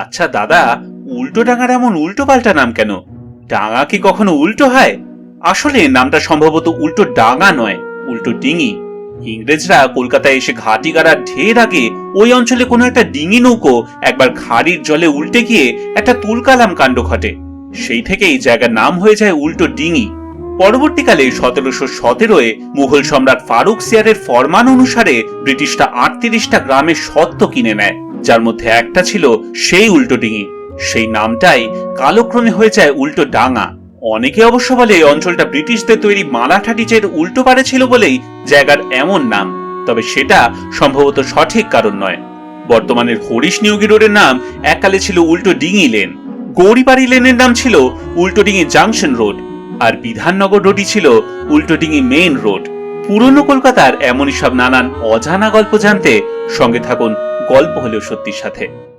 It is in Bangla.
আচ্ছা দাদা, উল্টো ডাঙার এমন উল্টো পাল্টা নাম কেন? ডাঙা কি কখনো উল্টো হয়? আসলে নামটা সম্ভবত উল্টো ডাঙা নয়, উল্টো ডিঙি। ইংরেজরা কলকাতায় এসে ঘাটি গাড়ার ঢের আগে ওই অঞ্চলে কোনো একটা ডিঙি নৌকো একবার খাড়ির জলে উল্টে গিয়ে একটা তুলকালাম কাণ্ড ঘটে। সেই থেকেই জায়গার নাম হয়ে যায় উল্টো ডিঙি। পরবর্তীকালে সতেরোশো সতেরোয় মুঘল সম্রাট ফারুক সিয়ারের ফরমান অনুসারে ব্রিটিশরা আটত্রিশটা গ্রামের সত্ত্ব কিনে নেয়। যার মধ্যে একটা ছিল সেই উল্টো ডিঙি। সেই নামটাই কালক্রমে হয়ে যায় উল্টো ডাঙা। অনেকে অবশ্য বলে এই অঞ্চলটা ব্রিটিশদের তৈরি মালাঠা টিচের উল্টো পারে ছিল বলেই জায়গার এমন নাম। তবে সেটা সম্ভবত সঠিক কারণ নয়। বর্তমানের হরিশ নিয়োগী রোডের নাম এককালে ছিল উল্টো ডিঙি লেন। গৌরীবাড়ি লেনের নাম ছিল উল্টোডিঙি জাংশন রোড। আর বিধাননগর রোডই ছিল উল্টো ডিঙি মেইন রোড। পুরনো কলকাতার এমনই সব নানান অজানা গল্প জানতে সঙ্গে থাকুন গল্প হলেও সত্যির সাথে।